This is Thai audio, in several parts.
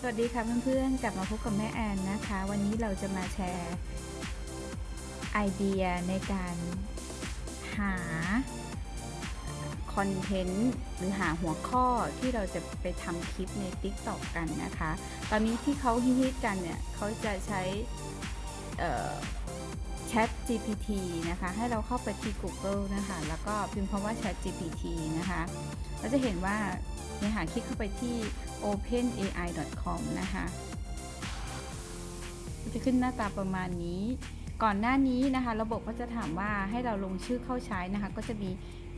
สวัสดีค่ะเพื่อนๆ กลับมาพบกับแม่แอนนะคะ วันนี้เราจะมาแชร์ไอเดียในการหาคอนเทนต์หรือหาหัวข้อที่เราจะไปทำคลิปใน TikTok กันนะคะ ตอนนี้ที่เขาฮิตๆกันเนี่ยเขาจะใช้ Chat GPT นะคะ ให้เราเข้าไปที่ Google นะคะ แล้วก็พิมพ์คำว่า Chat GPT นะคะ เราจะเห็นว่าเนี่ยหาคลิกเข้าไปที่ openai.com นะคะจะขึ้นหน้าตาประมาณนี้ ก่อนหน้านี้นะคะ ระบบก็จะถามว่าให้เราลงชื่อเข้าใช้นะคะ ก็จะมี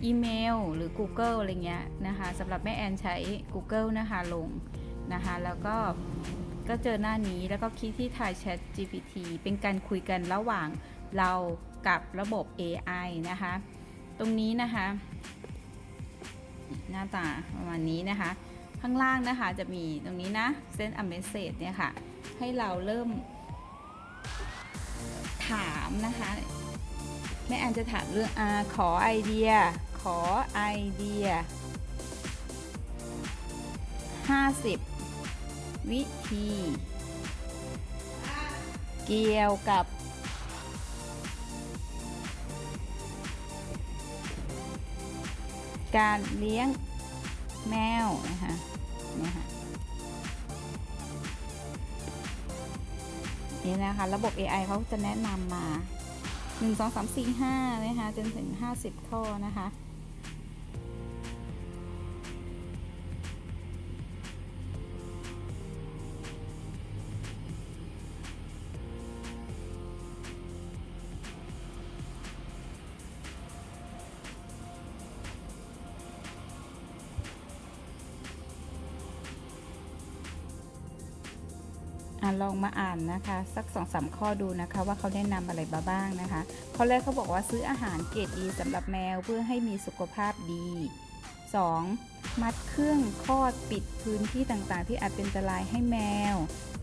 อีเมลหรือ Google อะไรเงี้ยนะคะสำหรับแม่แอนใช้ Google นะคะลงนะคะ แล้วก็ก็เจอหน้านี้แล้วก็คลิกที่ถ่าย Chat GPT เป็นการคุยกันระหว่าง เรากับระบบ AI นะคะ ตรงนี้นะคะ หน้าตาประมาณนี้นะคะ ข้างล่างนะคะจะมีตรงนี้นะ send a message เนี่ยค่ะ ให้เราเริ่มถามนะคะ แม่แอนจะถามเรื่องอขอไอเดีย ขอไอเดีย 50 วิธี เกี่ยวกับ การเลี้ยงแมวนะคะนี่ค่ะนี่นะคะ ระบบ AI เขาจะแนะนำมา 1 2 3 4 5นะคะจนถึง 50 ข้อนะคะ ลองมาอ่านนะคะ สักสองสามข้อดูนะคะ ว่าเขาแนะนำอะไรมาบ้างนะคะ ข้อแรกเขาบอกว่าซื้ออาหารเกรดดีสำหรับแมวเพื่อให้มีสุขภาพดี 2. มัดเครื่องคลอดปิดพื้นที่ต่างๆ ที่อาจเป็นอันตรายให้แมว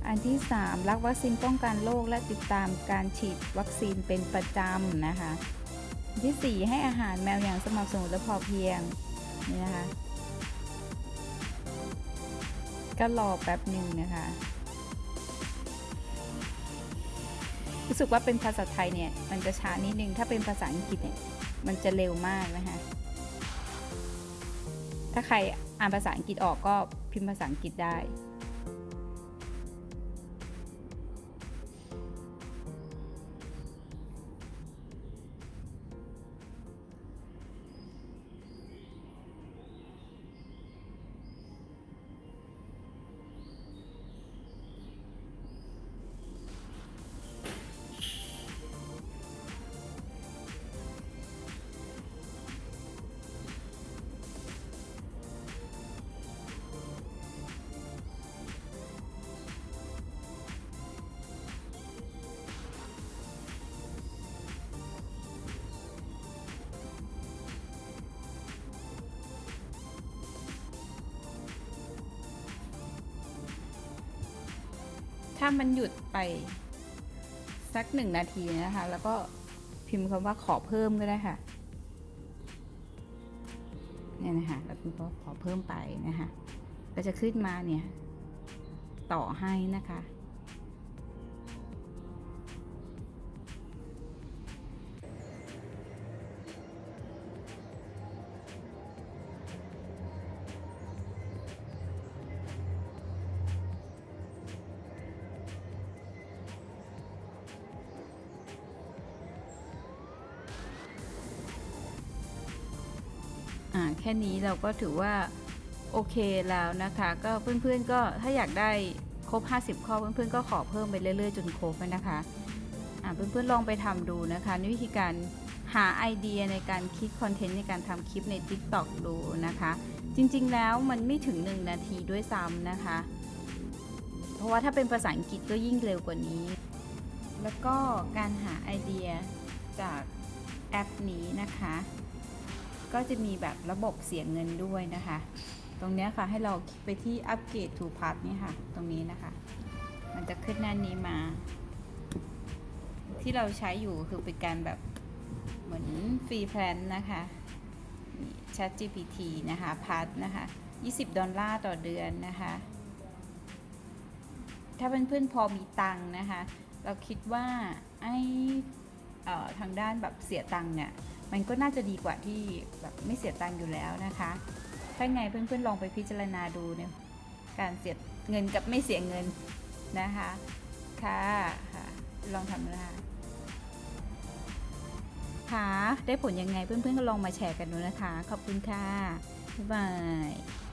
อันที่ 3 รักวัคซีนป้องกันโรคและติดตามการฉีดวัคซีนเป็นประจำนะคะอันที่ 4 ให้อาหารแมวอย่างสม่ำเสมอและพอเพียงนี่นะคะก็รอแป๊บหนึ่งนะคะ รู้สึกว่าเป็นภาษาไทยเนี่ยมันจะช้านิดนึง ถ้าเป็นภาษาอังกฤษเนี่ยมันจะเร็วมากนะคะ ถ้าใครอ่านภาษาอังกฤษออกก็พิมพ์ภาษาอังกฤษได้ ถ้ามันหยุดไปสักหนึ่งนาทีนะคะ แล้วก็พิมพ์คำว่าขอเพิ่มก็ได้ค่ะเนี่ยนะคะแล้วพิมพ์ว่าขอเพิ่มไปนะคะก็จะขึ้นมาเนี่ยต่อให้นะคะ แค่นี้เราก็ถือว่าโอเคแล้วนะคะ ก็เพื่อนๆก็ถ้าอยากได้ครบ 50 ข้อเพื่อนๆก็ขอเพิ่มไปเรื่อยๆ จนครบนะคะเพื่อนๆลองไปทำดูนะคะในวิธีการหาไอเดียในการคิดคอนเทนต์ในการทำคลิปใน TikTok ดูนะคะ จริงๆแล้วมันไม่ถึง 1 นาทีด้วยซ้ำนะคะ เพราะว่าถ้าเป็นภาษาอังกฤษก็ยิ่งเร็วกว่านี้ แล้วก็การหาไอเดียจากแอปนี้นะคะ ก็จะมีแบบระบบเสียเงินด้วยนะคะ ตรงนี้ค่ะให้เราคลิกไปที่อัปเกรด to Plus เนี่ค่ะ ตรงนี้นะคะ มันจะขึ้นหน้านี้มา ที่เราใช้อยู่คือเป็นการแบบเหมือนฟรีแพลนนะคะ Chat GPT นะคะพัทนะคะ 20 ดอลลาร์ต่อเดือนนะคะ ถ้าเพื่อนๆพอมีตังค์นะคะ เราคิดว่าไอ้เอ่อทางด้านแบบเสียตังเนี่ย มันก็น่าจะดีกว่าที่แบบไม่เสียตังค์อยู่แล้วนะคะ ถ้าไงเพื่อนๆลองไปพิจารณาดูเนี่ยการเสียเงินกับไม่เสียเงินนะคะค่ะค่ะลองทำนะคะค่ะได้ผลยังไงเพื่อนๆก็ลองมาแชร์กันดูนะคะ ขอบคุณค่ะบ๊ายบาย